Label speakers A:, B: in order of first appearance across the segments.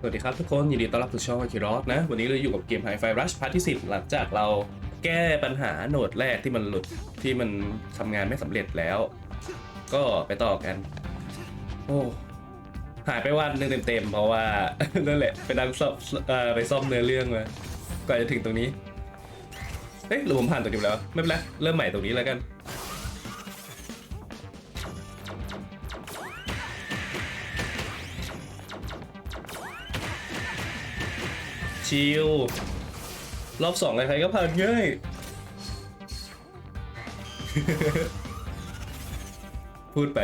A: สวัสดีครับทุกคน ยินดีต้อนรับสู่ช่องคิรอสนะ วันนี้เราอยู่กับเกม High Five Rush พาร์ทที่ 10 หลังจากเราแก้ปัญหาโหนดแรกที่มันหลุดที่มันทำงานไม่สำเร็จแล้ว ก็ไปต่อกัน โอ้หายไปวันนึงเต็มๆ เพราะว่า นั่นแหละไปนั่งซ่อมเอ่อไปซ่อมเนื้อเรื่องมาก่อนจะถึงตรงนี้เฮ้ยหรือผมผ่านตรงนี้ไปแล้ว ไม่เป็นไรเริ่มใหม่ตรงนี้แล้วกัน ชิลรอบสองใครๆก็ผ่านง่าย พูดไป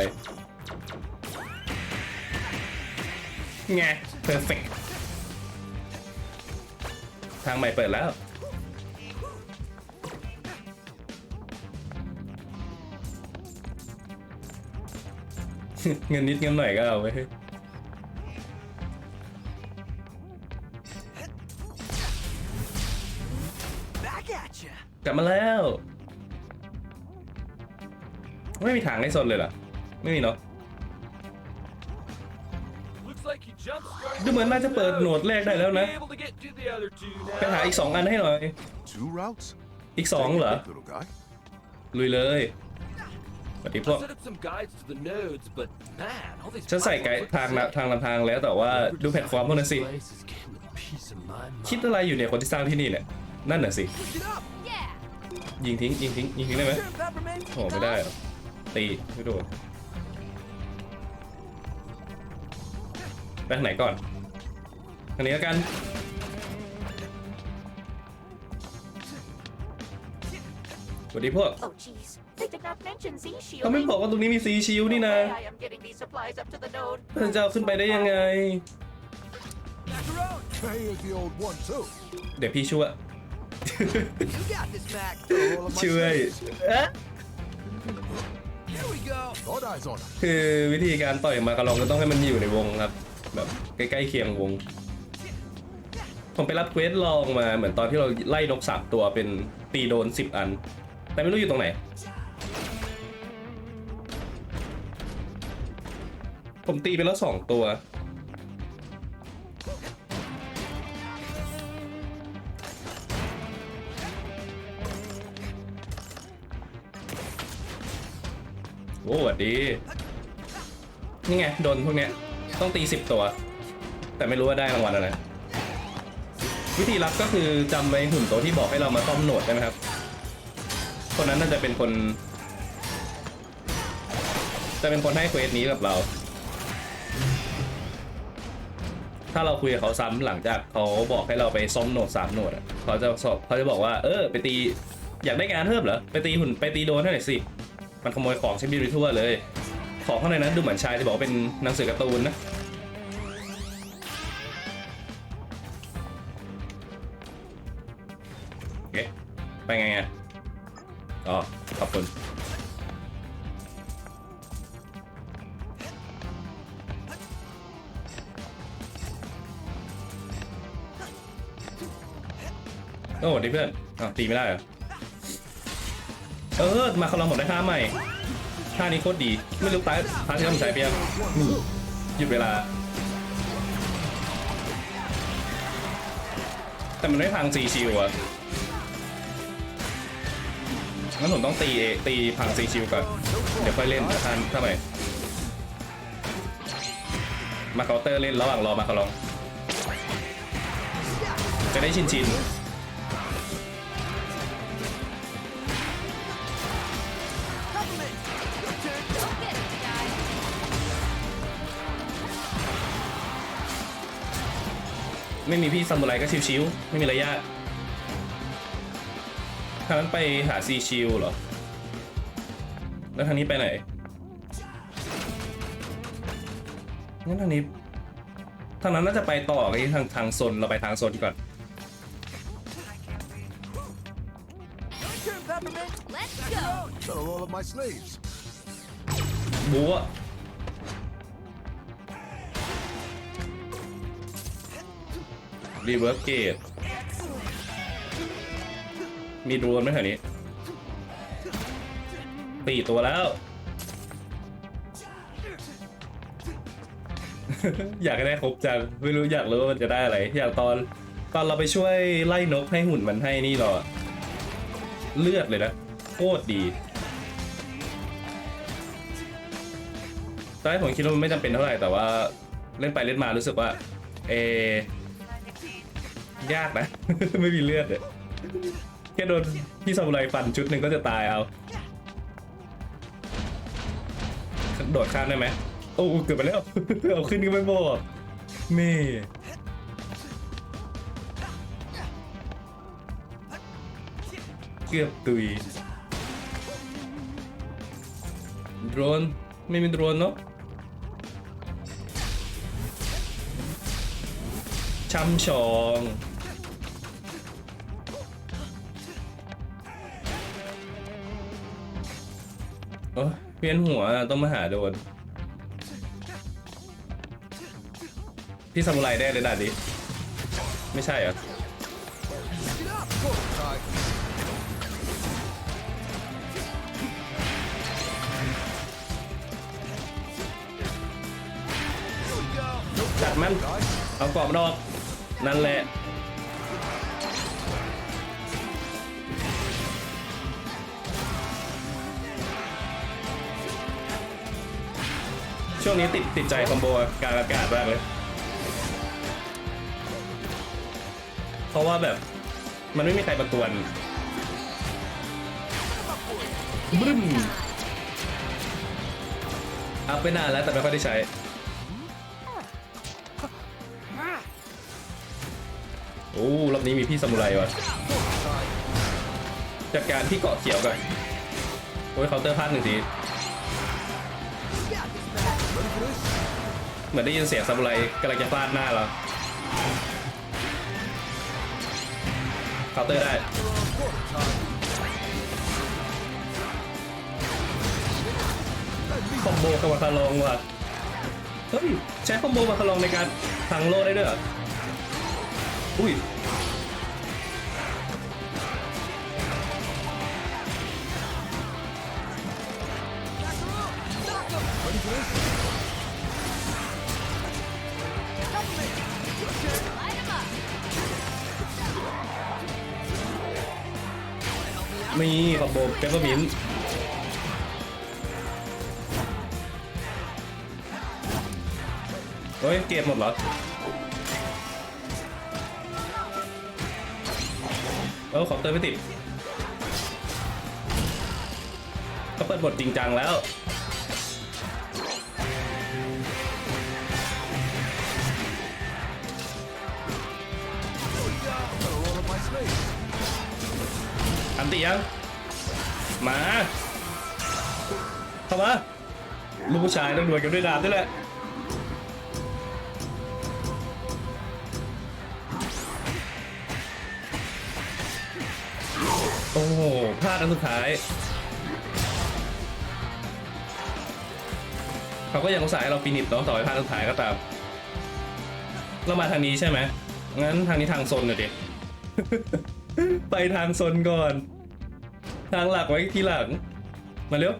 A: ไง เพอร์เฟกทางใหม่เปิดแล้ว เงินนิดเงินหน่อยก็เอาไว้ มาแล้ว ไม่มีทางให้ซนเลยเหรอ ไม่มีเนาะ
B: Looks like you jump started.
A: ดูเหมือนน่าจะเปิดโหนดแรกได้แล้วนะ
B: Be able to get to the other two
A: ไปหา
B: now.
A: อีกสองอันให้หน่อย
C: Two routes?
A: อีกสองเหรอ
C: Take it, Little guy.
A: ลุยเลยปฏิพวก
B: I set up some guides to the nodes, but man, all these
A: ฉันใส่ไกด์ทางนะทางลำทางแล้วแต่ว่าดูแพลตฟอร์มพวกนั้นสิ
B: Place is getting a piece of my mind.
A: คิดอะไรอยู่เนี่ยคนที่สร้างที่นี่เนี่ยนั่นน่ะสิ ยิงทิ้งยิงทิ้งยิงทิ้งได้ไหม
B: Sure, Peppermint.
A: โอ้ไม่ได้เหรอตีไม่โดนไปทางไหนก่อนทางนี้แล้วกันสวัสดีพวก
D: Oh, jeez. They did not mention Z
A: เขาไม่
D: shielding.
A: บอกว่าตรงนี้มีซีชิวนี่นะ
D: way I am getting these supplies up to the node.
A: ท่านจะเอาขึ้นไปได้ยังไง
B: Macaron.
C: Hey, is the old one too.
A: เดี๋ยวพี่ช่วย ช่วย
C: slaves.
A: เอ๊ะ
B: Here we go.
C: All eyes on him.
A: คือวิธีการต่อยมากระลองก็ต้องให้มันอยู่ในวงครับ แบบใกล้ๆเคียงวง ผมไปรับเควสลองมาเหมือนตอนที่เราไล่นกสามตัวเป็นตีโดนสิบอัน แต่ไม่รู้อยู่ตรงไหน ผมตีไปแล้วสองตัว โอ้สวัสดี นี่ไง โดนพวกเนี้ย ต้องตีสิบตัว แต่ไม่รู้ว่าได้รางวัลอะไร วิธีรับก็คือจำไว้หุ่นตัวที่บอกให้เรามาซ่อมโหนดใช่ไหมครับ คนนั้นน่าจะเป็นคน จะเป็นคนให้เควสนี้กับเรา ถ้าเราคุยกับเขาซ้ำหลังจากเขาบอกให้เราไปซ่อมโหนดสามโหนดอะเขาจะสอบเขาจะบอกว่า เออ ไปตีอยากได้งานเพิ่มเหรอ ไปตีหุ่นไปตีโดนให้หน่สิ มันขโมยของใช้บินไปทั่วเลย ของข้างในนั้นดูเหมือนชายจะบอกว่าเป็นหนังสือการ์ตูนนะโอเคไปไงอะอ๋อขอบคุณโอ้ดีเพื่อนอ้าวตีไม่ได้เหรอ เออ มาคาลองผมได้ท่าใหม่ท่านี้โคตรดี ไม่รู้ตายท่าที่ต้องใช้เพียงหยุดเวลา แต่มันไม่พังซีชิวอะงั้นผมต้องตีเอตีพังซีชิวก่อน เดี๋ยวค่อยเล่นท่านท่าใหม่มาเคาน์เตอร์เล่นระหว่างรอมาคาลองจะได้ชินชิน ไม่มีพี่ซามูไรก็ชิวๆไม่มีระยะทางนั้นไปหาซีชิวเหรอ แล้วทางนี้ไปไหน งั้นทางนี้ ทางนั้นน่าจะไปต่อไอ้ทางทางโซนเราไปทางโซนก่อน
B: Sure, Peppermint.
D: Let's
A: รีเวิร์สเกต มีโดรนไหมแถวนี้ตีตัวแล้ว อยากได้ครบจัง ไม่รู้อยากรู้ว่ามันจะได้อะไร อยากตอนตอนเราไปช่วยไล่นกให้หุ่นมันให้นี่หรอ เลือดเลยนะ โคตรดีตอนแรกผมคิดว่ามันไม่จำเป็นเท่าไหร่แต่ว่าเล่นไปเล่นมารู้สึกว่า เอ ยากนะ ไม่มีเลือดเลยแค่โดนพี่ซามูไรฟันชุดหนึ่งก็จะตายเอา โดดข้ามได้ไหมโอ้เกือบไปแล้ว เอาขึ้นก็ไม่บอกนี่เกือบตุยโดรนไม่มีโดรนเนาะช่ำชอง เวียนหัวต้องมาหาโดน พี่ซามูไรได้เลยด่านนี้ไม่ใช่เหรอจัดมัน เอากรอบนอก นั่นแหละ ช่วงนี้ติดติดใจคอมโบกลารอากาศมากเลย เพราะว่าแบบมันไม่มีใครประกวนบึ้มอัพไปนานแล้วแต่ไม่ค่อยได้ใช้ โอ้รอบนี้มีพี่ซามูไรว่ะจัดการที่เกาะเขียวก่อนโอ้ยเคาน์เตอร์พลาดหนึ่งที เหมือนได้ยินเสียงซามูไรกำลังจะฟาดหน้าเราเคาน์เตอร์ได้ คอมโบกับมาคาลองว่ะ เฮ้ย ใช้คอมโบมาคาลองในการพังโลได้ด้วยอุ้ย มีคอมโบเปปเปอร์มินเฮ้ยเกมหมดเหรอเออขอบเติมไม่ติดก็เปิดบทจริงจังแล้ว นติยังมาเข้ามาลูกผู้ชายต้องดวลกันด้วยดาบด้วยแหละโอ้โหพลาดอันสุดท้ายเขาก็ยังสาห์ให้เราฟินิชเนาะต่อไปพลาดอันสุดท้ายก็ตามเรามาทางนี้ใช่ไหมงั้นทางนี้ทางโซนเลยดิ ไปทางโซนก่อน ทางหลักไว้ทีหลัง มาเร็ว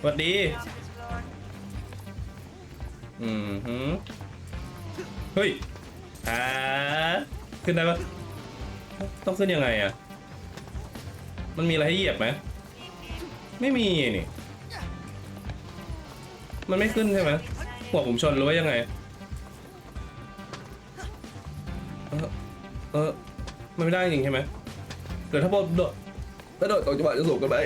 A: สวัสดีอืมฮึเฮ้ยอ่าขึ้นได้ปะต้องขึ้นยังไงอะมันมีอะไรให้เหยียบไหม ไม่มีนี่ มันไม่ขึ้นใช่ไหมหัวผมชนหรือว่ายังไง เออเออมันไม่ได้จริงใช่ไหมเดี๋ยวถ้าโดดโดดถ้าโดดตกจังหวะจะสูงกันไป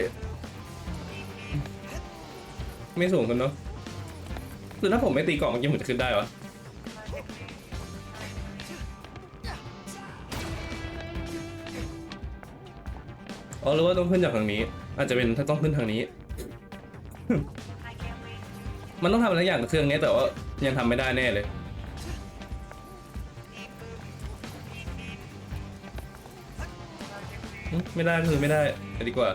A: ไม่สูงกันเนาะหรือถ้าผมไม่ตีกล่องยังผมจะขึ้นได้วะอ๋อหรือว่าต้องขึ้นจากทางนี้ อาจจะเป็นถ้าต้องขึ้นทางนี้ มันต้องทำอะไรอย่างกับเครื่องนี้แต่ว่ายังทำไม่ได้แน่เลย ไม่ได้ก็คือไม่ได้ไปดีกว่า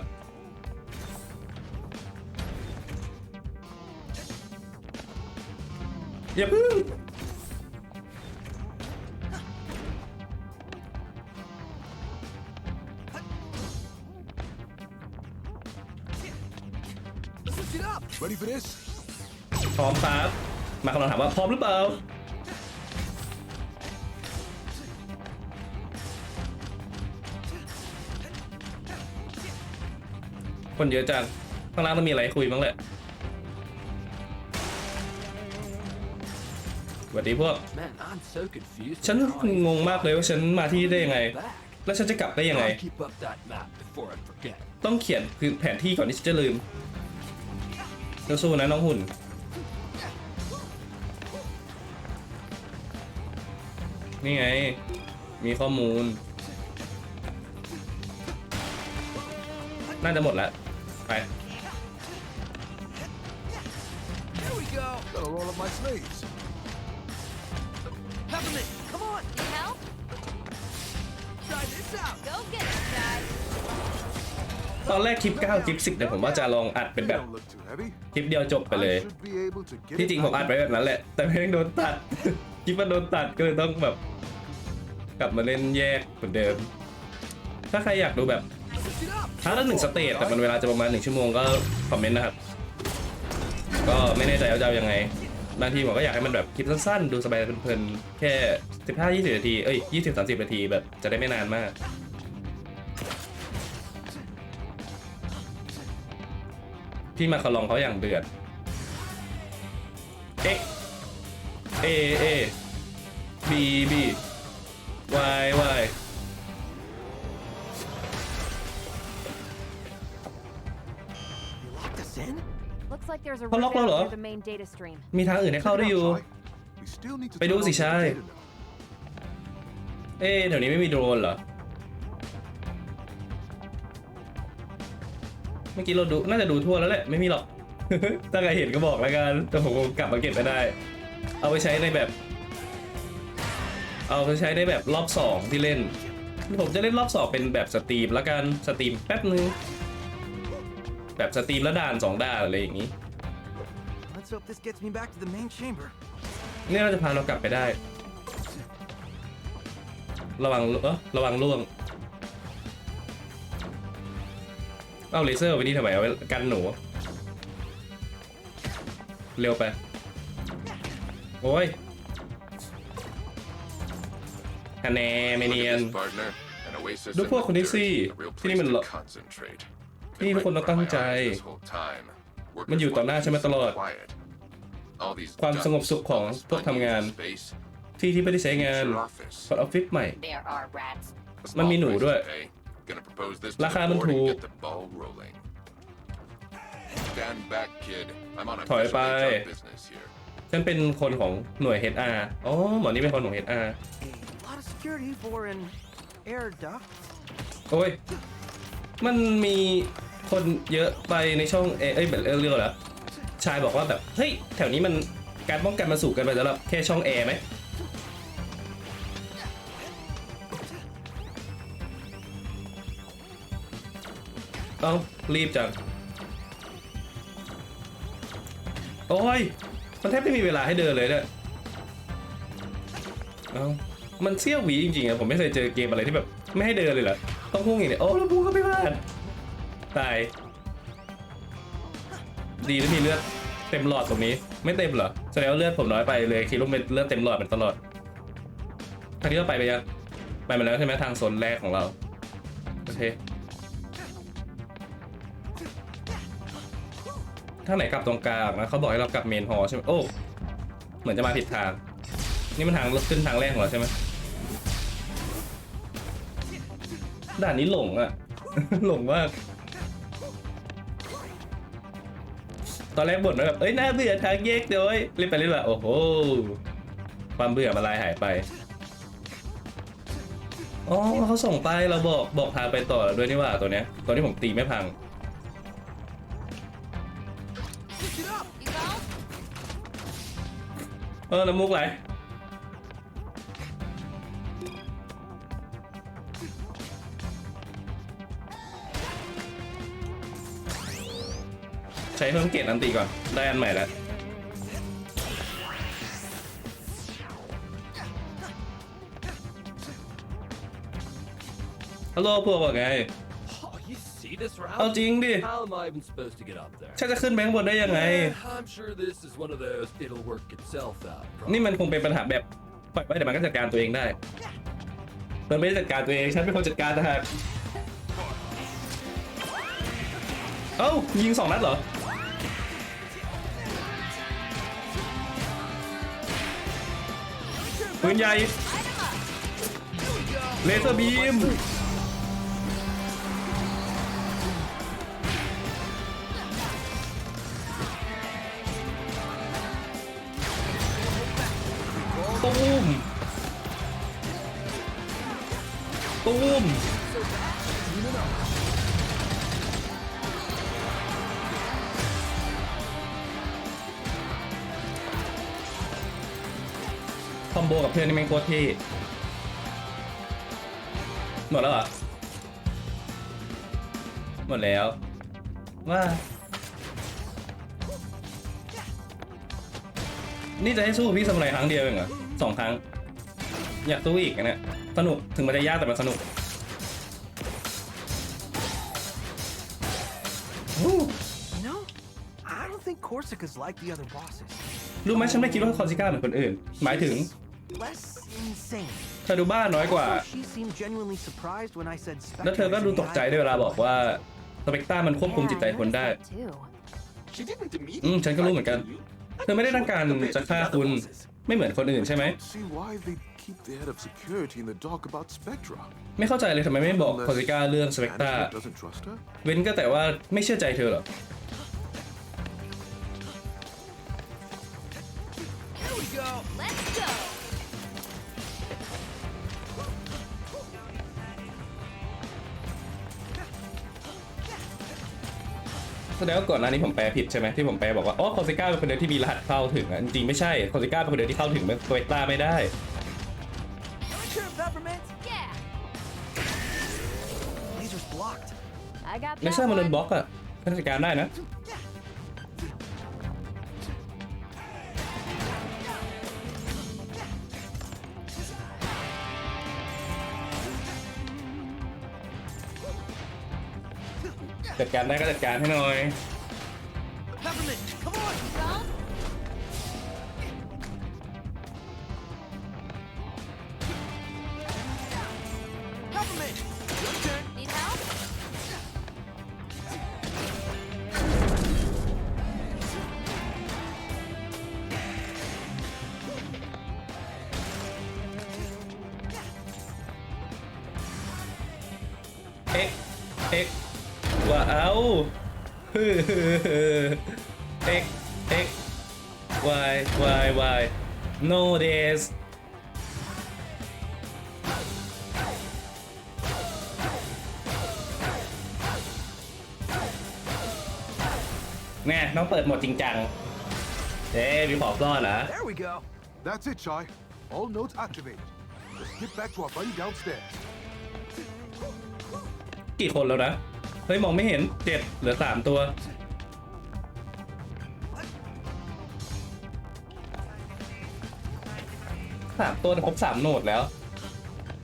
A: อย่าพึ่ง
C: Ready for this?
A: พร้อมครับมาคำถามว่าพร้อมหรือเปล่า คนเยอะจังข้างล่างต้องมีอะไรให้คุยบ้างแหละสวัสดีพวก
B: Man, I'm so confused.
A: ฉันงงมากเลยว่าฉันมาที่นี่ได้ยังไง
B: Back.
A: แล้วฉันจะกลับได้ยังไง
B: Gotta keep up that map before I forget.
A: ต้องเขียนคือแผนที่ก่อนที่ฉันจะลืม สู้ๆนะน้องหุ่น นี่ไง มีข้อมูล น่าจะหมดแล้ว ไป
B: Here we go.
C: Gotta roll up my sleeves.
B: Peppermint, come on.
D: Help?
B: Try this out.
D: Go get it, guys.
A: ตอนแรกคลิป 9 คลิป 10เนี่ยผมว่าจะลองอัดเป็นแบบคลิปเดียวจบไปเลย ที่จริงผมอัดไว้แบบนั้นแหละ แต่ไม่งโดนตัด คลิปมันโดนตัดก็เลยต้องแบบ กลับมาเล่นแยกเหมือนเดิม ถ้าใครอยากดูแบบ
B: Lift it up.
A: ถ้าละหนึ่งสเตจแต่มันเวลาจะประมาณหนึ่งชั่วโมงก็คอมเมนต์นะครับ ก็ไม่แน่ใจว่าจะยังไงบางทีผมก็อยากให้มันแบบคลิปสั้นๆ ดูสบายเพลินๆ แค่ 15-20 นาที เอ้ย 20-30 นาทีแบบจะได้ไม่นานมาก พี่มาคาลองเขาอย่างเดือด X A A B B Y Y
B: You locked us in?
E: Looks like there's a
A: เขาล็อก
E: route
A: เราเหรอ
E: out near the main data stream.
A: มีทางอื่นให้เข้าได้อยู่
C: We still need to
A: ไปดู
C: turn
A: สิ
C: on the
A: ชาย
C: data now.
A: เอ๊ะแถวนี้ไม่มีโดรนเหรอ มื่อกี้เราดูน่าจะดูทั่วแล้วแหละไม่มีหรอก ถ้าใครเห็นก็บอกแล้วกันแต่ผมคงกลับมาเก็บไม่ได้ เอาไปใช้ในแบบ เอาไปใช้ในแบบรอบสองที่เล่น ผมจะเล่นรอบสองเป็นแบบสตรีมแล้วกันสตรีมแป๊บนึงแบบสตรีมแล้วด่านสองด่านอะไรอย่างนี้
B: Let's hope this gets me back to the main chamber.
A: นี่เราจะพาเรากลับไปได้ ระวังเออระวังล่วง เอาเลเซอร์ไปนี่ทำไมเอาไว้กันหนู เร็วไป โอ้ยคะแนนไม่เนียน ดูพวกคนนี้สิที่นี่มันนี่ทุกคนต้องตั้งใจ มันอยู่ต่อหน้าใช่ไหมตลอด ความสงบสุขของพวกทำงาน ที่ที่ไม่ได้ใช้งานออฟฟิศใหม่ มันมีหนูด้วย
F: Gonna propose this to
A: รา
F: the
A: คามัน
F: board
A: ถู
F: and
A: ก
F: get the ball rolling. Stand back, kid. I'm on
A: ถอย
F: official
A: ไป
F: HR business here.
A: ฉันเป็นคนของหน่วย HR อ๋อหมอนี่เป็นคนของ HR
B: A lot of security for an air duct.
A: โอ้ย มันมีคนเยอะไปในช่องเอเอ้ยแบบเรื่องแล้วชายบอกว่าแบบ เฮ้ย แถวนี้มันการป้องกันมาสู่กันไปสำหรับแค่ช่องแอร์ไหม อ้ารีบจังโอ้ย มันแทบไม่มีเวลาให้เดินเลยเนี่ยเอ้ามันเสี้ยวหวีจริงๆอะผมไม่เคยเจอเกมอะไรที่แบบ ไม่ให้เดินเลยเหรอ ต้องพุ่งอย่างเดียวโอ้แล้วพุ่งก็ไม่พลาด ตาย ดีที่มีเลือดเต็มหลอดตรงนี้ ไม่เต็มเหรอ แสดงว่าเลือดผมน้อยไปเลยคิดว่าเป็นเลือดเต็มหลอดมันตลอดทางนี้เราไปไปยัง ไปมาแล้วใช่ไหมทางโซนแรกของเรา โอเค ทาไหนกลับตรงกลางนะเขาบอกให้เรากลับเมนฮอร์ใช่ไหมโอ้เหมือนจะมาผิดทาง นี่มันทางขึ้นทางแรกของเราใช่ไหมด่านนี้หลงอะหลงมากตอนแรกบ่นว่าแบบเอ้ยน่าเบื่อทางแยกเดี๋ยวเอ้ยเล่นไปเล่นมาโอ้โหความเบื่อมาลายหายไปอ๋อเขาส่งไปเราบอกบอกทางไปต่อด้วยนี่ว่าตัวเนี้ยตัวที่ผมตีไม่พัง เออน้ำมุกไหลใช้เพิ่มเกรดอันตีก่อน ได้อันใหม่แล้วฮัลโหลพวกว่าไง
G: see this
A: เอา
G: route?
A: จริงดิ
G: How am I even supposed to get up there?
A: ฉันจะขึ้นไปข้างบนได้ยังไง
G: Eh, I'm sure this is one of those it'll work itself out.
A: นี่มันคงเป็นปัญหาแบบปล่อยไว้เดี๋ยวมันก็จัดการตัวเองได้ มันไม่ได้จัดการตัวเอง ฉันเป็นคนจัดการต่างหากเอ้ายิงสองนัดเหรอ ปืนใหญ่ เลเซอร์บีม ตูมคอมโบกับเพื่อนนี่แม่งโคตรเท่หมดแล้วเหรอ หมดแล้ว ว่า นี่จะให้สู้พี่สมุไรครั้งเดียวเองเหรอสองครั้ง อยากสู้อีกอันเนี่ย สนุก ถึงมันจะยากแต่มันสนุก
B: You know, I don't think Corsica's like the other bosses.
A: รู้ไหมฉันไม่คิดว่าคอนซิก้าเหมือนคนอื่น หมายถึง
B: Less insane.
A: เธอดูบ้าน้อยกว่า
B: Also, she seemed genuinely surprised when I said
A: แล้วเธอก็ดูตกใจด้วยเวลาบอกว่าสเปกตามันควบคุมจิตใจคนได้
E: Yeah, I noticed that too.
F: She didn't immediately
A: อืม ฉันก็รู้เหมือนกัน เธอไม่ได้ต้องการจะฆ่าคุณ ไม่เหมือนคนอื่นใช่ไหม
C: See why they keep the head of security in the dark about Spectra.
A: ไม่เข้าใจเลยทำไมไม่บอกคอนซิก้าเรื่องสเปกตา
C: Management doesn't trust her.
A: เว้นก็แต่ว่าไม่เชื่อใจเธอเหรอ
D: Let's go.
A: แสดงว่าก่อนหน้านี้ผมแปลผิดใช่ไหมที่ผมแปลบอกว่าอ๋อคอนซิก้าเป็นคนเดียวที่มีรหัสเข้าถึงอะจริงๆไม่ใช่คอนซิก้าเป็นคนเดียวที่เข้าถึงสเปกตาไม่ได้
E: I got
A: ไม่
E: that
A: ใช่มันโดน
E: one.
A: บล็อกอะก็จัดการได้นะ จัดการได้ก็จัดการให้หน่อย เอ็ก ว่าเอาฮึ่เอ็ก เอ็ก why why why no this แน่ต้องเปิดโหมดจริงจัง เอ๊ะมีขอบรอดเหรอ
B: There we go.
C: That's it, Chai. All notes activated. Let's get back to our buddy downstairs.
A: กี่คนแล้วนะ เฮ้ย มองไม่เห็นเจ็ดเหลือสามตัว สามตัวครบสามโหนดแล้ว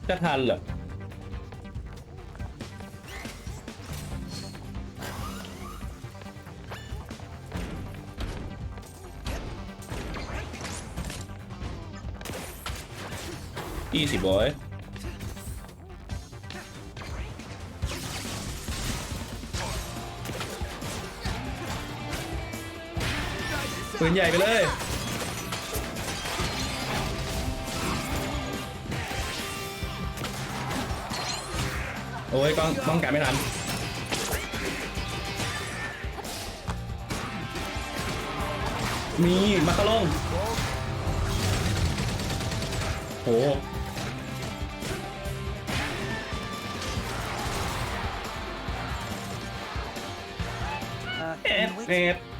A: จะทันเหรอ easy boy ปืนใหญ่ไปเลยโอ้ยกล้องป้องกันไม่ทันมีมาคาลงโห
B: Uh,
A: เอ็ด
B: wait.
A: เอ็ด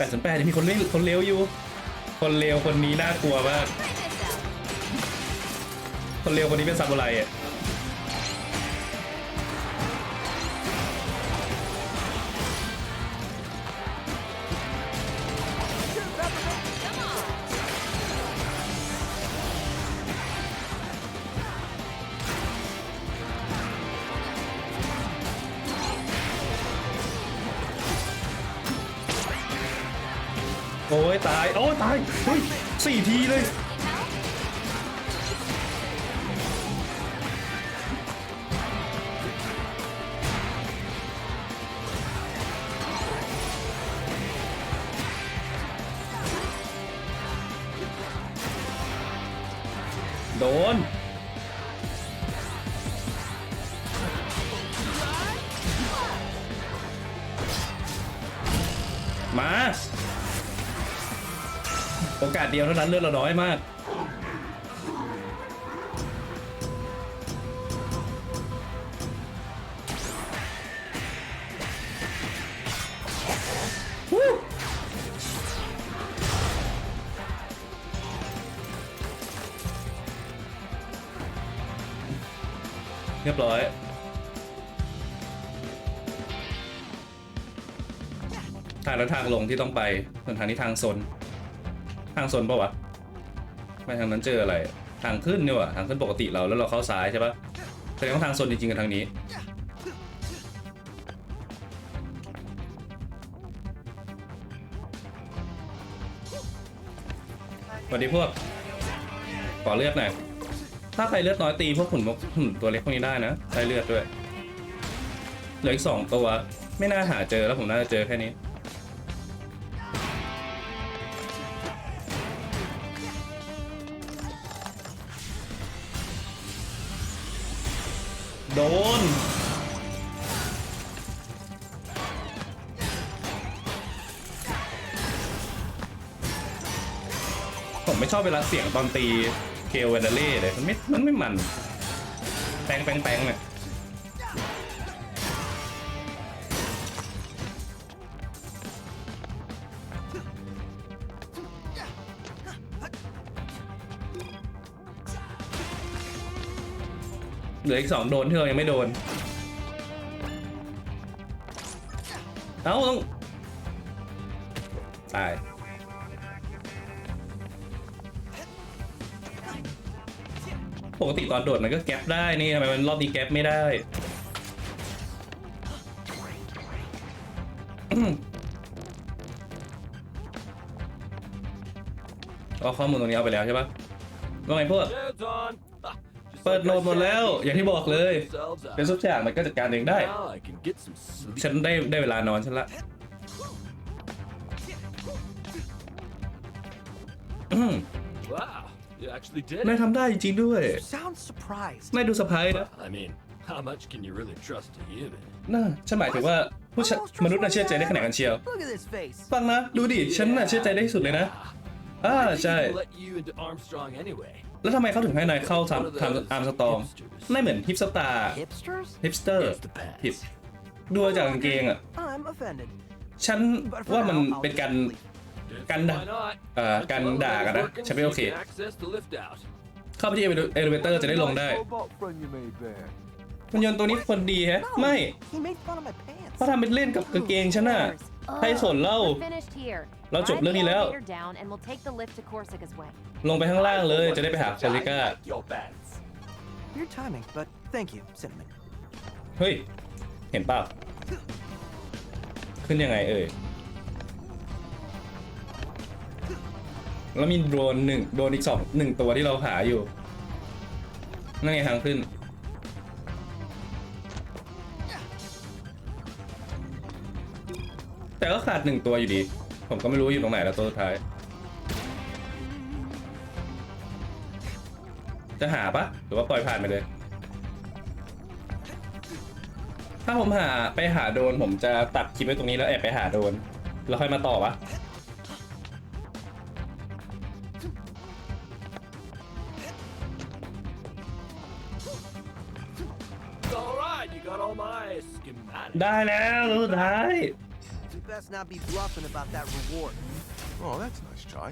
B: That guy
A: แปดสิบแปดยังมีคนเล่นคนเลวอยู่ คนเลวคนนี้น่ากลัวมาก คนเลวคนนี้เป็นซามูไรอะ โอ้ยตาย โอ้ยตายเฮ้ยสี่ทีเลย โดน มา โอกาสเดียวเท่านั้นเลือดเราน้อยมาก เรียบร้อย ทางและทางลงที่ต้องไปส่วนทางนี้ทางโซนางโซนปะวะไม่ทางนั้นเจออะไร ทางขึ้นเนี่ยวะทางขึ้นปกติเราแล้วเราเข้าซ้ายใช่ปะแสดงว่าทางโซนจริงๆกับทางนี้ สวัสดีพวกขอเลือดหน่อยถ้าใครเลือดน้อยตีพวกหุ่นพวกหุ่นตัวเล็กพวกนี้ได้นะได้เลือดด้วย เหลืออีกสองตัว ไม่น่าหาเจอแล้วผมน่าจะเจอแค่นี้ โดน ผมไม่ชอบเวลาเสียงตอนตีเคลเวนเดเล่เลย มันไม่ มันไม่มัน แปงแปงแปงเนี่ย ลืออีกสองโดนที่เรายังไม่โดน เอ้าต้อง ตาย ปกติตอนโดดมันก็แก๊ปได้นี่ทำไมมันรอบนี้แก๊ปไม่ได้อืมเอาข้อมูลตรงนี้เอาไปแล้วใช่ปะว่าไงพวก เปิดโหลดหมดแล้ว อย่างที่บอกเลยเป็นทุกอย่างมันก็จัดการเองได้ ฉันได้ได้เวลานอนฉันละอืม
G: Wow, you actually did
A: นายทำได้จริงด้วยนายดูสะพายนะน่าฉันหมายถึงว่าผู้มนุษย์น่าเชื่อใจได้ขนาดกันเชียว ฟังนะ ดูดิ ฉันน่ะเชื่อใจได้ที่สุดเลยนะ อ่าใช่
G: even let you into Armstrong anyway?
A: แล้วทำไมเขาถึงให้นายเข้าทำทำอาร์มสตองไม่เหมือนฮิปสตาร์
B: Hipsters?
A: ฮิปสเตอร์
G: It's the past.
A: ผิดดูจากกางเกงอะ
B: I'm offended.
A: ฉัน
B: But for
A: ว่ามัน
B: now, I'll
A: เป็นการ
B: just leave.
G: Didn't
A: Can
G: see
A: da-
G: why not?
A: เอ่อ
G: Once
A: การ
G: the
A: ด่ากันนะ
G: working,
A: ฉันไม่โอเค
G: you can access the lift out.
A: เข้าไปที่เอลิเวเตอร์จะได้ลงได้
C: Nice robot friend you made there.
A: มันยนต์ตัวนี้คนดีแฮะ ไม่
B: He made fun of my pants.
A: เขาทำเป็นเล่นกับกางเกงฉันน่ะใครสนเล่า
E: We're finished here.
A: เราจบเรื่องนี้แล้ว
E: Ride the elevator down and we'll take the lift to Corsica's way.
A: ลงไปข้างล่างเลยจะได้ไปหาคาริก้า
G: Your pants.
B: Weird timing, but thank you, Cinnamon.
A: เฮ้ย เห็นเปล่าขึ้นยังไงเอ่ย แล้วมีโดรนหนึ่งโดรนอีกสองหนึ่งตัวที่เราหาอยู่ นั่นไงทางขึ้น แต่ก็ขาดหนึ่งตัวอยู่ดี ผมก็ไม่รู้อยู่ตรงไหนแล้วตัวสุดท้าย จะหาปะหรือว่าปล่อยผ่านไปเลย ถ้าผมหาไปหาโดน ผมจะตัดคลิปไว้ตรงนี้แล้วแอบไปหาโดน แล้วค่อยมาต่อปะ
G: It's all right. You got all my schematics.
A: ได้แล้วสุดท้าย
B: You best not be bluffing about that reward.
C: Oh, that's a nice try.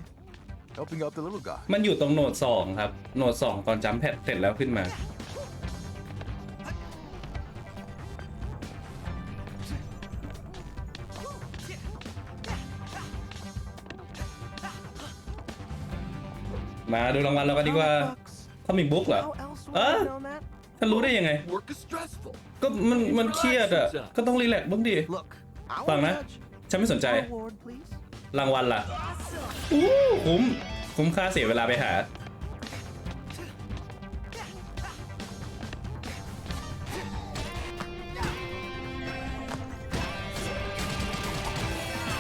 C: Helping out the little guy.
A: มันอยู่ตรงโหนดสองครับ โหนดสองตอนจัมแพดเสร็จแล้วขึ้นมา มาดูรางวัลเรากันดีกว่า
B: Bucks.
A: คอมิกบุ๊กเหรอ
B: How else would
A: Huh?
B: I know that?
A: ท่านรู้ได้ยังไง
G: Work is stressful.
A: ก็มันมันเครียดอะ ก็ต้องรีแลกซ์บ้างดิ
B: Look, I
A: ฟัง
B: won't
A: นะ
B: judge.
A: ฉันไม่สนใจ
B: Reward, please.
A: รางวัลล่ะอู้คุ้ม คุ้มค่าเสียเวลาไปหา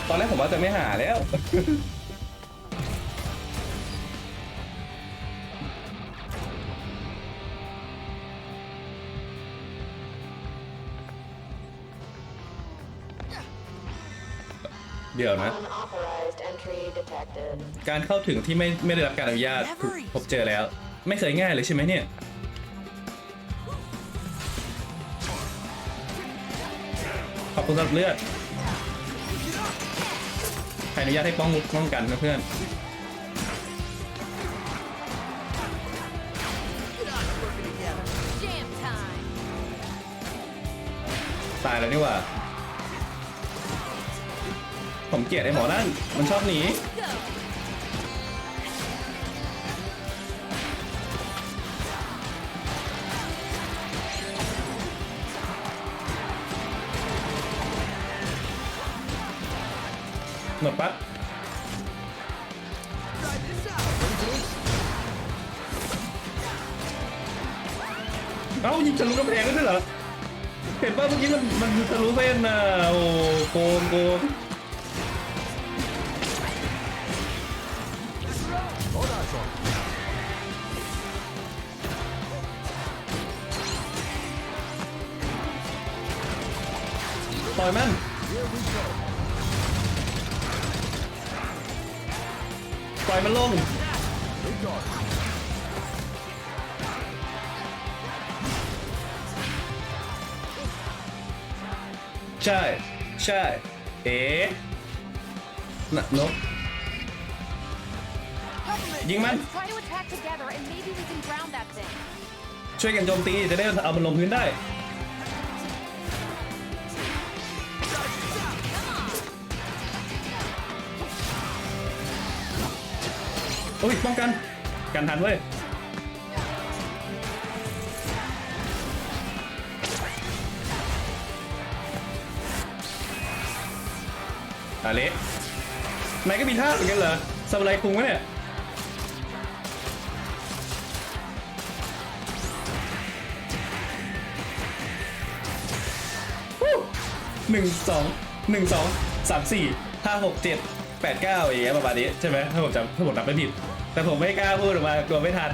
A: ตอนแรกผมว่าจะไม่หาแล้ว เดี๋ยวนะ
H: Unauthorized entry detected.
A: การเข้าถึงที่ไม่ไม่ได้รับการอนุญาตคือผมเจอแล้ว ไม่เคยง่ายเลยใช่ไหมเนี่ยขอบคุณสำหรับเลือดใครอนุญาตให้ป้องป้องกันนะเพื่อน
D: Jam time.
A: ตายแล้วนี่หว่า ผมเกลียดไอ้หมอนั่น มันชอบหนี หมดปั๊บเอ้ายิงทะลุกำแพงได้ด้เหรอเห็นป่ะเมื่อกี้มันมันทะลุเส้นน่ะโอ้โกงโกง ปล่อยมันลงใช่ใช่เอ๋น่ะนกยิงมัน
E: Let's try to attack together and maybe we can ground that thing.
A: ช่วยกันโจมตีจะได้เอามันลงพื้นได้ อ้ยป้องกัน กันทันเว้ยอาเละนายก็มีท่าเหมือนกันเหรอซามูไรคุงวะเนี่ยหนึ่งสองหนึ่งสองสามสี่ห้าหกเจ็ดแปดเก้าอย่างเงี้ยประมาณนี้ใช่ไหมถ้าผมจำถ้าผมนับไม่ผิด แต่ผมไม่กล้าพูดออกมากลัวไม่ทัน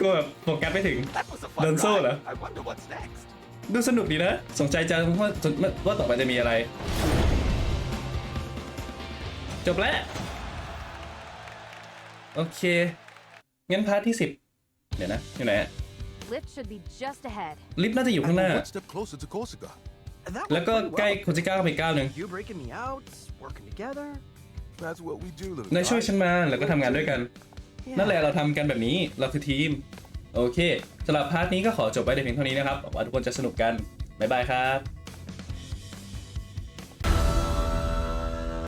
A: กลัวแบบโฟกัสไม่ถึง
B: That was a
A: Done
B: fun
A: so,
B: ride.
A: lah.
B: I wonder what's next.
A: ดูสนุกดีนะ สนใจจังว่าว่าต่อไปจะมีอะไร จบแล้ว โอเค งั้นพาร์ทที่สิบเดี๋ยวนะ อยู่ไหนอะ
E: Lift should be just ahead.
A: ลิฟต์น่าจะอยู่ข้างห
C: And
A: น้า
C: we're one step closer to Corsica.
B: And that
A: แล้ว
B: went
A: ก็
B: pretty
A: ใกล้
B: well.
A: คุณจะก้าวไปก้าวหนึ่ง
B: You breaking me out, working together.
A: นายช่วย
C: guy.
A: ฉันมาแล้วก็ทำงานด้วยกัน นั่นแหละเราทำกันแบบนี้เราคือทีม โอเคสำหรับพาร์ทนี้ก็ขอจบไว้ในเพียงเท่านี้นะครับหวังว่าทุกคนจะสนุกกันบ๊ายบายครับ